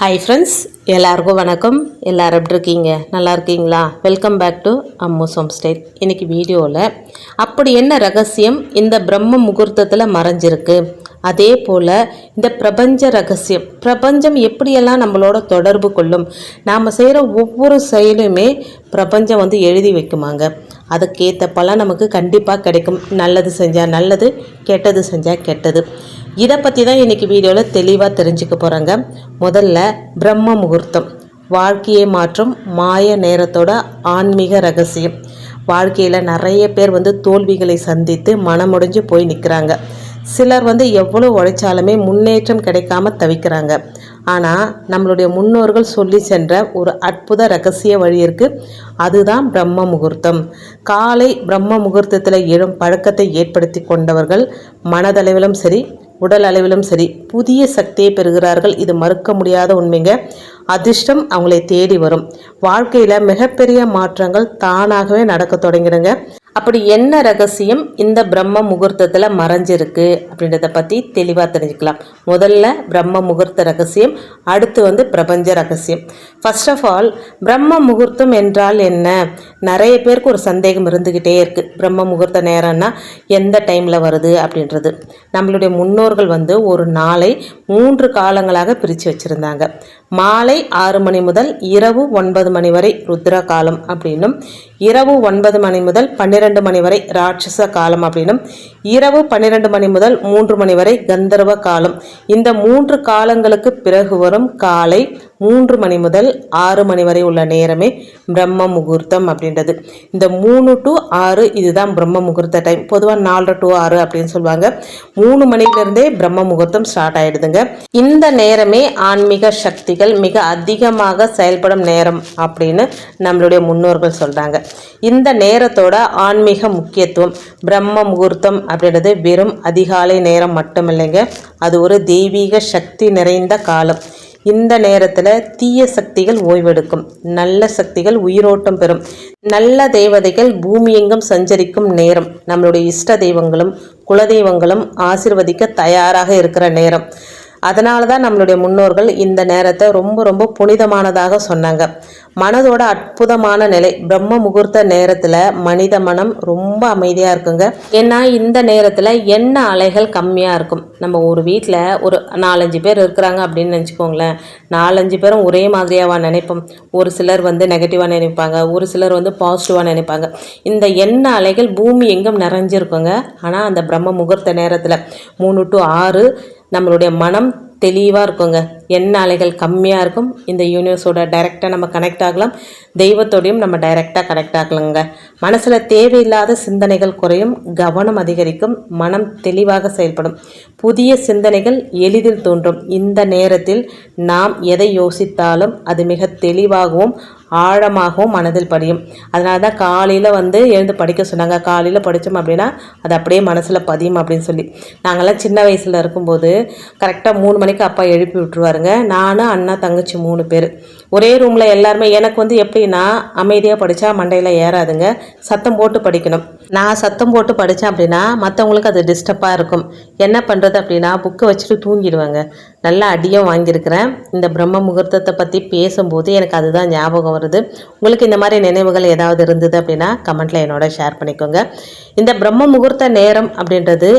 Hi friends எல்லாருக்கும் வணக்கம். எல்லாரும் எப்படி இருக்கீங்க? நல்லா இருக்கீங்களா? Welcome back to Ammu's home style இன்றைக்கி வீடியோவில் அப்படி என்ன ரகசியம் இந்த பிரம்ம முகூர்த்தத்தில் மறைஞ்சிருக்கு? அதே போல் இந்த பிரபஞ்ச ரகசியம் பிரபஞ்சம் எப்படியெல்லாம் நம்மளோட தொடர்பு கொள்ளும்? நாம் செய்கிற ஒவ்வொரு செயலுமே பிரபஞ்சம் வந்து எழுதி வைக்குமாங்க. அதுக்கேற்ற பலன் நமக்கு கண்டிப்பாக கிடைக்கும். நல்லது செஞ்சால் நல்லது கெட்டது செஞ்சால் கெட்டது. இதை பற்றி தான் இன்றைக்கி வீடியோவில் தெளிவாக தெரிஞ்சுக்க போகிறாங்க முதல்ல பிரம்ம முகூர்த்தம். வாழ்க்கையை மாற்றும் மாய நேரத்தோட ஆன்மீக ரகசியம். வாழ்க்கையில் நிறைய பேர் வந்து தோல்விகளை சந்தித்து மனமுடைஞ்சு போய் நிற்கிறாங்க சிலர் வந்து எவ்வளோ உழைச்சாலுமே முன்னேற்றம் கிடைக்காம தவிக்கிறாங்க. ஆனால் நம்மளுடைய முன்னோர்கள் சொல்லி சென்ற ஒரு அற்புத ரகசிய வழி இருக்குது அதுதான் பிரம்ம முகூர்த்தம். காலை பிரம்ம முகூர்த்தத்தில் எழும் பழக்கத்தை ஏற்படுத்தி கொண்டவர்கள் மனதளவிலும் சரி உடல் அளவிலும் சரி புதிய சக்தியை பெறுகிறார்கள். இது மறுக்க முடியாத உண்மைங்க. அதிர்ஷ்டம் அவங்களை தேடி வரும். வாழ்க்கையில் மிகப்பெரிய மாற்றங்கள் தானாகவே நடக்க தொடங்கிடுங்க. அப்படி என்ன ரகசியம்? இந்த பிரம்ம முகூர்த்தத்தில் மறைஞ்சிருக்கு அப்படின்றத பற்றி தெளிவாக தெரிஞ்சுக்கலாம். முதல்ல பிரம்ம முகூர்த்த ரகசியம் அடுத்து வந்து பிரபஞ்ச ரகசியம். ஃபர்ஸ்ட் ஆஃப் ஆல் பிரம்ம முகூர்த்தம் என்றால் என்ன? நிறைய பேருக்கு ஒரு சந்தேகம் இருந்துக்கிட்டே இருக்குது பிரம்ம முகூர்த்த நேரம்னா எந்த டைமில் வருது அப்படின்றது. நம்மளுடைய முன்னோர்கள் வந்து ஒரு நாளை மூன்று காலங்களாக பிரித்து வச்சுருந்தாங்க. மாலை ஆறு மணி முதல் இரவு ஒன்பது மணி வரை ருத்ர காலம் அப்படின்னும் இரவு ஒன்பது மணி முதல் பன்னிரெண்டு மணி வரை ராட்சச காலம் அப்படின்னும் இரவு பன்னிரெண்டு மணி முதல் மூன்று மணி வரை கந்தர்வ காலம். இந்த மூன்று காலங்களுக்கு பிறகு வரும் காலை மூன்று மணி முதல் ஆறு மணி வரை உள்ள நேரமே பிரம்ம முகூர்த்தம் அப்படின்றது. இந்த மூணு டு ஆறு இதுதான் பிரம்ம முகூர்த்த டைம் பொதுவாக நாலரை டு ஆறு அப்படின்னு சொல்லுவாங்க. மூணு மணிலேருந்தே பிரம்ம முகூர்த்தம் ஸ்டார்ட் ஆயிடுதுங்க. இந்த நேரமே ஆன்மீக சக்திகள் மிக அதிகமாக செயல்படும் நேரம் அப்படின்னு நம்மளுடைய முன்னோர்கள் சொல்கிறாங்க இந்த நேரத்தோட ஆன்மீக முக்கியத்துவம் பிரம்ம முகூர்த்தம் அப்படின்றது வெறும் அதிகாலை நேரம் மட்டும் இல்லைங்க அது ஒரு தெய்வீக சக்தி நிறைந்த காலம். இந்த நேரத்தில் தீய சக்திகள் ஓய்வெடுக்கும். நல்ல சக்திகள் உயிரோட்டம் பெறும். நல்ல தேவதைகள் பூமியெங்கும் சஞ்சரிக்கும் நேரம். நம்மளுடைய இஷ்ட தெய்வங்களும் குலதெய்வங்களும் ஆசிர்வதிக்க தயாராக இருக்கிற நேரம். அதனால தான் நம்மளுடைய முன்னோர்கள் இந்த நேரத்தை ரொம்ப ரொம்ப புனிதமானதாக சொன்னாங்க. மனதோட அற்புதமான நிலை பிரம்ம முகூர்த்த நேரத்தில் மனித மனம் ரொம்ப அமைதியாக இருக்குங்க. ஏன்னா இந்த நேரத்தில் எண்ண அலைகள் கம்மியாக இருக்கும். நம்ம ஒரு வீட்டில் ஒரு நாலஞ்சு பேர் இருக்கிறாங்க அப்படின்னு நினச்சிக்கோங்களேன். நாலஞ்சு பேரும் ஒரே மாதிரியாவா நினைப்போம். ஒரு சிலர் வந்து நெகட்டிவாக நினைப்பாங்க ஒரு சிலர் வந்து பாசிட்டிவாக நினைப்பாங்க. இந்த எண்ண அலைகள் பூமி எங்கும் நிறைஞ்சிருக்குங்க. ஆனால் அந்த பிரம்ம முகூர்த்த நேரத்தில் மூணு டு ஆறு நம்மளுடைய மனம் தெளிவாக இருக்குங்க. எண்ண அலைகள் கம்மியாக இருக்கும். இந்த யூனிவர்ஸோட டைரெக்டாக நம்ம கனெக்ட் ஆகலாம். தெய்வத்தோடையும் நம்ம டைரெக்டாக கனெக்ட் ஆகலாங்க. மனசில் தேவையில்லாத சிந்தனைகள் குறையும். கவனம் அதிகரிக்கும். மனம் தெளிவாக செயல்படும். புதிய சிந்தனைகள் எளிதில் தோன்றும். இந்த நேரத்தில் நாம் எதை யோசித்தாலும் அது மிக தெளிவாகவும் ஆழமாகவும் மனதில் படியும் அதனால தான் காலையில் வந்து எழுந்து படிக்க சொன்னாங்க. காலையில் படித்தோம் அப்படின்னா அது அப்படியே மனசில் பதியும் அப்படின்னு சொல்லி. நாங்கள்லாம் சின்ன வயசில் இருக்கும்போது கரெக்டாக மூணு மணிக்கு அப்பா எழுப்பி விட்டுருவாருங்க. நானும் அண்ணா தங்கச்சி மூணு பேர். ஒரே ரூமில் எல்லாருமே எனக்கு வந்து எப்படின்னா அமைதியாக படித்தா மண்டையில் ஏறாதுங்க. சத்தம் போட்டு படிக்கணும். நான் சத்தம் போட்டு படித்தேன் அப்படின்னா மற்றவங்களுக்கு அது டிஸ்டர்பாக இருக்கும். என்ன பண்ணுறது அப்படின்னா புக்கை வச்சுட்டு தூங்கிடுவாங்க. நல்லா அடியும் வாங்கியிருக்கிறேன். இந்த பிரம்ம முகூர்த்தத்தை பற்றி பேசும்போது எனக்கு அதுதான் ஞாபகம் வருது உங்களுக்கு இந்த மாதிரி நினைவுகள் ஏதாவது இருந்தது அப்படின்னா கமெண்ட்டில் என்னோட ஷேர் பண்ணிக்கோங்க. இந்த பிரம்ம முகூர்த்த நேரம் அப்படின்றது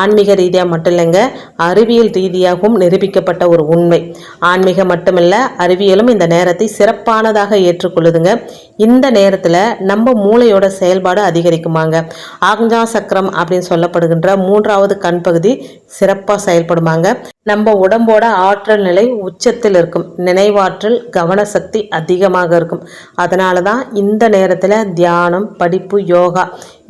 ஆன்மீக ரீதியாக மட்டும் இல்லைங்க அறிவியல் ரீதியாகவும் நிரூபிக்கப்பட்ட ஒரு உண்மை. ஆன்மீகம் மட்டுமில்ல அறிவியலும் இந்த நேரத்தை சிறப்பானதாக ஏற்றுக்கொள்ளுதுங்க. இந்த நேரத்தில் நம்ம மூளையோட செயல்பாடு அதிகரிக்குமாங்க. ஆக்ஞா சக்கரம் அப்படின்னு சொல்லப்படுகின்ற மூன்றாவது கண் பகுதி சிறப்பாக செயல்படுமாங்க. நம்ம உடம்போட ஆற்றல் நிலை உச்சத்தில் இருக்கும். நினைவாற்றல் கவனசக்தி அதிகமாக இருக்கும். அதனால தான் இந்த நேரத்தில் தியானம் படிப்பு யோகா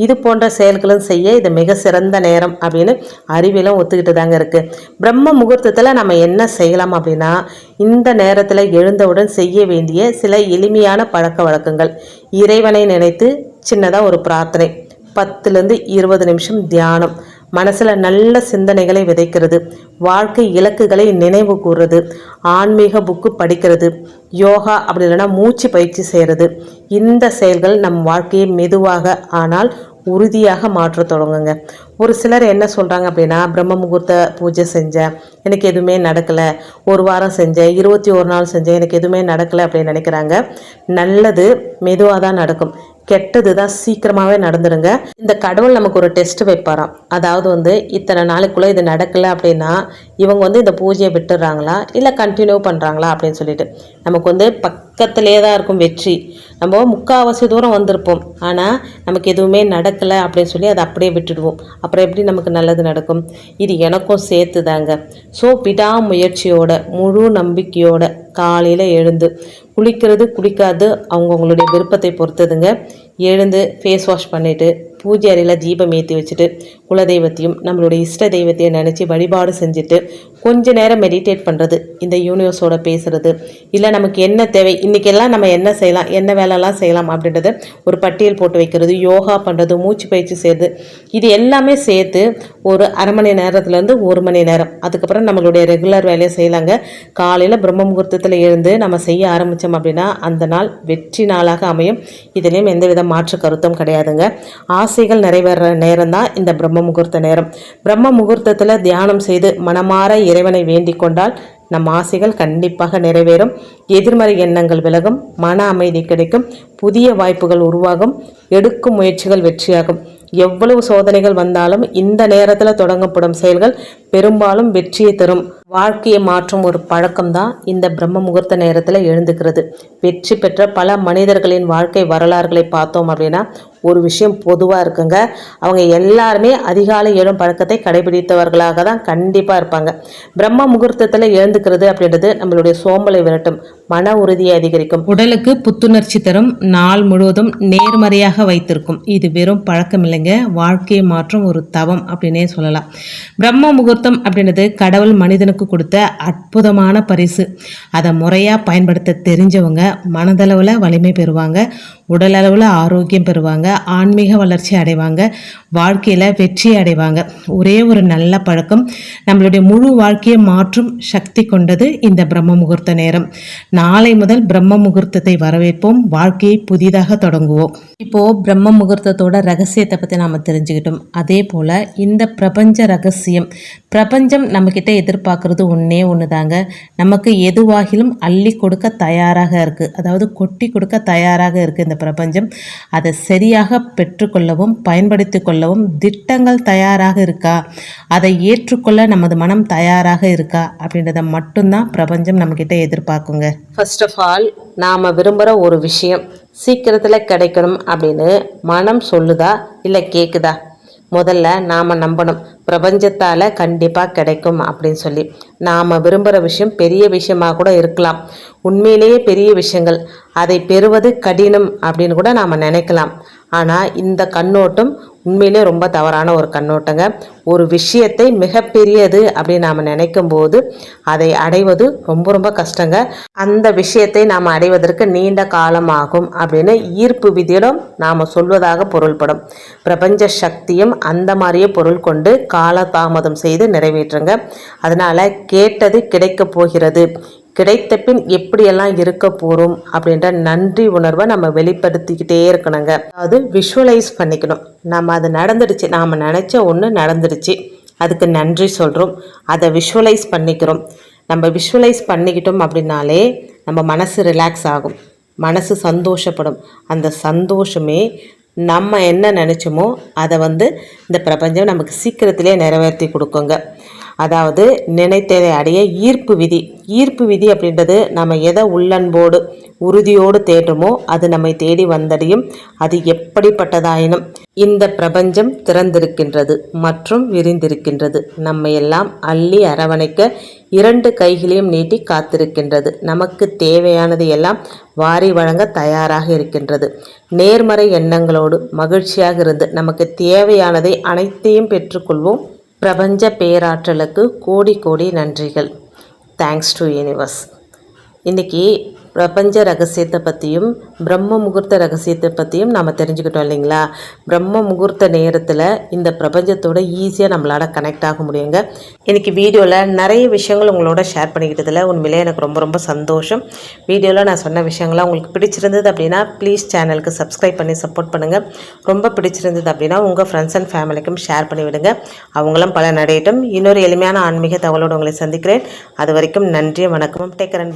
இது போன்ற செயல்களும் செய்ய இது மிக சிறந்த நேரம் அப்படின்னு அறிவியலும் ஒத்துக்கிட்டு தாங்க இருக்குது பிரம்ம முகூர்த்தத்தில் நம்ம என்ன செய்யலாம் அப்படின்னா இந்த நேரத்தில் எழுந்தவுடன் செய்ய வேண்டிய சில எளிமையான பழக்க வழக்கங்கள். இறைவனை நினைத்து சின்னதாக ஒரு பிரார்த்தனை. பத்துலேருந்து இருபது நிமிஷம் தியானம். மனசில் நல்ல சிந்தனைகளை விதைக்கிறது. வாழ்க்கை இலக்குகளை நினைவு கூறுறது. ஆன்மீக புக்கு படிக்கிறது. யோகா அப்படி இல்லைன்னா மூச்சு பயிற்சி செய்கிறது இந்த செயல்கள் நம் வாழ்க்கையை மெதுவாக ஆனால் உறுதியாக மாற்றத் தொடங்குங்க. ஒரு சிலர் என்ன சொல்கிறாங்க அப்படின்னா பிரம்ம முகூர்த்த பூஜை செஞ்சேன். எனக்கு எதுவுமே நடக்கலை. ஒரு வாரம் செஞ்சேன். இருபத்தி ஒரு நாள் செஞ்சேன். எனக்கு எதுவுமே நடக்கலை அப்படின்னு நினைக்கிறாங்க. நல்லது மெதுவாக தான் நடக்கும். கெட்டது தான் சீக்கிரமாகவே நடந்துடுங்க இந்த கடவுள் நமக்கு ஒரு டெஸ்ட் வைப்பாராம். அதாவது வந்து இத்தனை நாளைக்குள்ளே இது நடக்கலை அப்படின்னா இவங்க வந்து இந்த பூஜையை விட்டுடுறாங்களா இல்லை கண்டினியூ பண்ணுறாங்களா அப்படின்னு சொல்லிட்டு. நமக்கு வந்து பக்கத்திலே தான் இருக்கும் வெற்றி. நம்ம முக்கால்வாசி தூரம் வந்திருப்போம். ஆனால் நமக்கு எதுவுமே நடக்கலை அப்படின்னு சொல்லி அதை அப்படியே விட்டுடுவோம். அப்புறம் எப்படி நமக்கு நல்லது நடக்கும்? இது எனக்கும் சேர்த்து தாங்க ஸோ விடாமுயற்சியோட முழு நம்பிக்கையோட காலையில் எழுந்து குளிக்கிறது குளிக்காது அவங்கவுங்களுடைய விருப்பத்தை பொறுத்ததுங்க. எழுந்து ஃபேஸ் வாஷ் பண்ணிவிட்டு பூஜை அறையில் தீபம் ஏற்றி வச்சுட்டு குலதெய்வத்தையும் நம்மளுடைய இஷ்ட தெய்வத்தையும் நினச்சி வழிபாடு செஞ்சுட்டு கொஞ்ச நேரம் மெடிடேட் பண்ணுறது இந்த யூனிவர்ஸோட பேசுகிறது இல்லை நமக்கு என்ன தேவை இன்றைக்கெல்லாம் நம்ம என்ன செய்யலாம் என்ன வேலைலாம் செய்யலாம் அப்படின்றத ஒரு பட்டியல் போட்டு வைக்கிறது யோகா பண்ணுறது மூச்சு பயிற்சி செய்கிறது இது எல்லாமே சேர்த்து ஒரு அரை மணி நேரத்துலேருந்து ஒரு மணி நேரம். அதுக்கப்புறம் நம்மளுடைய ரெகுலர் வேலையை செய்யலாங்க. காலையில் பிரம்ம முகூர்த்தத்தில் எழுந்து நம்ம செய்ய ஆரம்பித்தோம் அப்படின்னா அந்த நாள் வெற்றி நாளாக அமையும். இதுலேயும் எந்தவித மாற்று கருத்தும் கிடையாதுங்க. ஆசைகள் நிறைவேற நேரம் தான் இந்த பிரம்ம முகூர்த்த நேரம். பிரம்ம முகூர்த்தத்தில் தியானம் செய்து மனமாற இறைவனை வேண்டிக் கொண்டால் நம் ஆசைகள் கண்டிப்பாக நிறைவேறும். எதிர்மறை எண்ணங்கள் விலகும் மன அமைதி கிடைக்கும் புதிய வாய்ப்புகள் உருவாகும் எடுக்கும் முயற்சிகள் வெற்றியாகும். எவ்வளவு சோதனைகள் வந்தாலும் இந்த நேரத்தில் தொடங்கப்படும் செயல்கள் பெரும்பாலும் வெற்றியை தரும். வாழ்க்கையை மாற்றும் ஒரு பழக்கம் தான் இந்த பிரம்ம முகூர்த்த நேரத்தில் எழுந்துக்கிறது. வெற்றி பெற்ற பல மனிதர்களின் வாழ்க்கை வரலாறுகளை பார்த்தோம் அப்படின்னா ஒரு விஷயம் பொதுவாக இருக்குங்க. அவங்க எல்லாருமே அதிகாலை எழும் பழக்கத்தை கடைபிடித்தவர்களாக தான் கண்டிப்பாக இருப்பாங்க. பிரம்ம முகூர்த்தத்தில் எழுந்துக்கிறது அப்படின்றது நம்மளுடைய சோம்பலை விரட்டும் மன உறுதியை அதிகரிக்கும். உடலுக்கு புத்துணர்ச்சி தரும் நாள் முழுவதும் நேர்மறையாக வைத்திருக்கும். இது வெறும் பழக்கம் இல்லைங்க. வாழ்க்கையை மாற்றும் ஒரு தவம் அப்படின்னே சொல்லலாம். பிரம்ம முகூர்த்தம் அப்படின்றது கடவுள் மனிதனுக்கு கொடுத்த அற்புதமான பரிசு. அதை முறையாக பயன்படுத்த தெரிஞ்சவங்க மனதளவில் வலிமை பெறுவாங்க உடலளவில் ஆரோக்கியம் பெறுவாங்க ஆன்மீக வளர்ச்சி அடைவாங்க வாழ்க்கையில் வெற்றி அடைவாங்க. ஒரே ஒரு நல்ல பழக்கம் நம்மளுடைய முழு வாழ்க்கையை மாற்றும் சக்தி கொண்டது இந்த பிரம்ம முகூர்த்த நேரம். நாளை முதல் பிரம்ம முகூர்த்தத்தை வரவேற்போம். வாழ்க்கையை புதிதாக தொடங்குவோம். இப்போது பிரம்ம முகூர்த்தத்தோட ரகசியத்தை பற்றி நாம் தெரிஞ்சுக்கிட்டோம். அதே போல் இந்த பிரபஞ்ச ரகசியம் பிரபஞ்சம் நம்மக்கிட்ட எதிர்பார்க்குறது ஒன்றே ஒன்று தாங்க நமக்கு எதுவாகிலும் அள்ளி கொடுக்க தயாராக இருக்குது அதாவது கொட்டி கொடுக்க தயாராக இருக்குது இந்த பிரபஞ்சம். அதை சரியாக பெற்றுக்கொள்ளவும் பயன்படுத்தி கொள்ளவும் திட்டங்கள் தயாராக இருக்கா? அதை ஏற்றுக்கொள்ள நமது மனம் தயாராக இருக்கா? அப்படின்றத மட்டும்தான் பிரபஞ்சம் நம்மக்கிட்ட எதிர்பார்க்குங்க. ஃபர்ஸ்ட் ஆஃப் ஆல் நாம் விரும்புகிற ஒரு விஷயம் சீக்கிரத்தில் கிடைக்கணும் அப்படின்னு மனம் சொல்லுதா இல்லை கேட்குதா முதல்ல நாம் நம்பணும். பிரபஞ்சத்தால் கண்டிப்பாக கிடைக்கும் அப்படின்னு சொல்லி. நாம் விரும்புகிற விஷயம் பெரிய விஷயமாக கூட இருக்கலாம். உண்மையிலேயே பெரிய விஷயங்கள். அதை பெறுவது கடினம் அப்படின்னு கூட நாம் நினைக்கலாம். ஆனால் இந்த கண்ணோட்டம் உண்மையிலே ரொம்ப தவறான ஒரு கண்ணோட்டங்க. ஒரு விஷயத்தை மிகப்பெரியது அப்படின்னு நாம் நினைக்கும் போது அதை அடைவது ரொம்ப ரொம்ப கஷ்டங்க. அந்த விஷயத்தை நாம் அடைவதற்கு நீண்ட காலம் ஆகும் அப்படின்னு ஈர்ப்பு விதியிடம் நாம் சொல்வதாக பொருள்படும். பிரபஞ்ச சக்தியும் அந்த மாதிரியே பொருள் கொண்டு காலதாமதம் செய்து நிறைவேற்றுங்க. அதனால் கேட்டது கிடைக்கப் போகிறது. கிடைத்த பின் எப்படியெல்லாம் இருக்க போகிறோம் அப்படின்ற நன்றி உணர்வை நம்ம வெளிப்படுத்திக்கிட்டே இருக்கணுங்க. அதாவது விஷுவலைஸ் பண்ணிக்கணும். நம்ம அது நடந்துடுச்சு. நாம் நினச்ச ஒன்று நடந்துடுச்சு. அதுக்கு நன்றி சொல்கிறோம் அதை விஷுவலைஸ் பண்ணிக்கிறோம். நம்ம விஷுவலைஸ் பண்ணிக்கிட்டோம் அப்படின்னாலே நம்ம மனசு ரிலாக்ஸ் ஆகும். மனசு சந்தோஷப்படும். அந்த சந்தோஷமே நம்ம என்ன நினச்சோமோ அதை வந்து இந்த பிரபஞ்சம் நமக்கு சீக்கிரத்திலே நிறைவேற்றி கொடுக்குங்க. அதாவது நினைத்ததை அடைய ஈர்ப்பு விதி. ஈர்ப்பு விதி அப்படின்றது நம்ம எதை உள்ளன்போடு உறுதியோடு தேடுமோ அது நம்மை தேடி வந்தடையும். அது எப்படிப்பட்டதாயினும் இந்த பிரபஞ்சம் திறந்திருக்கின்றது மற்றும் விரிந்திருக்கின்றது. நம்ம எல்லாம் அள்ளி அரவணைக்க இரண்டு கைகளையும் நீட்டி காத்திருக்கின்றது. நமக்கு தேவையானது எல்லாம் வாரி வழங்க தயாராக இருக்கின்றது. நேர்மறை எண்ணங்களோடு மகிழ்ச்சியாக இருந்து நமக்கு தேவையானதை அனைத்தையும் பெற்றுக்கொள்வோம். பிரபஞ்ச பேராற்றலுக்கு கோடி கோடி நன்றிகள். தேங்க்ஸ் டு யூனிவர்ஸ் இன்றைக்கி பிரபஞ்ச ரகசியத்தை பற்றியும் பிரம்ம முகூர்த்த ரகசியத்தை பற்றியும் நாம் தெரிஞ்சுக்கிட்டோம் இல்லைங்களா? பிரம்ம முகூர்த்த நேரத்தில் இந்த பிரபஞ்சத்தோட ஈஸியாக நம்மளால் கனெக்ட் ஆக முடியுங்க. இன்றைக்கி வீடியோவில் நிறைய விஷயங்கள் உங்களோட ஷேர் பண்ணிக்கிட்டதில் உண்மையிலே எனக்கு ரொம்ப ரொம்ப சந்தோஷம். வீடியோவில் நான் சொன்ன விஷயங்கள்லாம் உங்களுக்கு பிடிச்சிருந்தது அப்படின்னா ப்ளீஸ் சேனலுக்கு சப்ஸ்கிரைப் பண்ணி சப்போர்ட் பண்ணுங்கள் ரொம்ப பிடிச்சிருந்தது அப்படின்னா உங்கள் ஃப்ரெண்ட்ஸ் அண்ட் ஃபேமிலிக்கும் ஷேர் பண்ணிவிடுங்க அவங்களும் பல நடையட்டும் இன்னொரு எளிமையான ஆன்மீக தகவலோடு உங்களை சந்திக்கிறேன். அது வரைக்கும் நன்றி வணக்கம். டேக்கரன்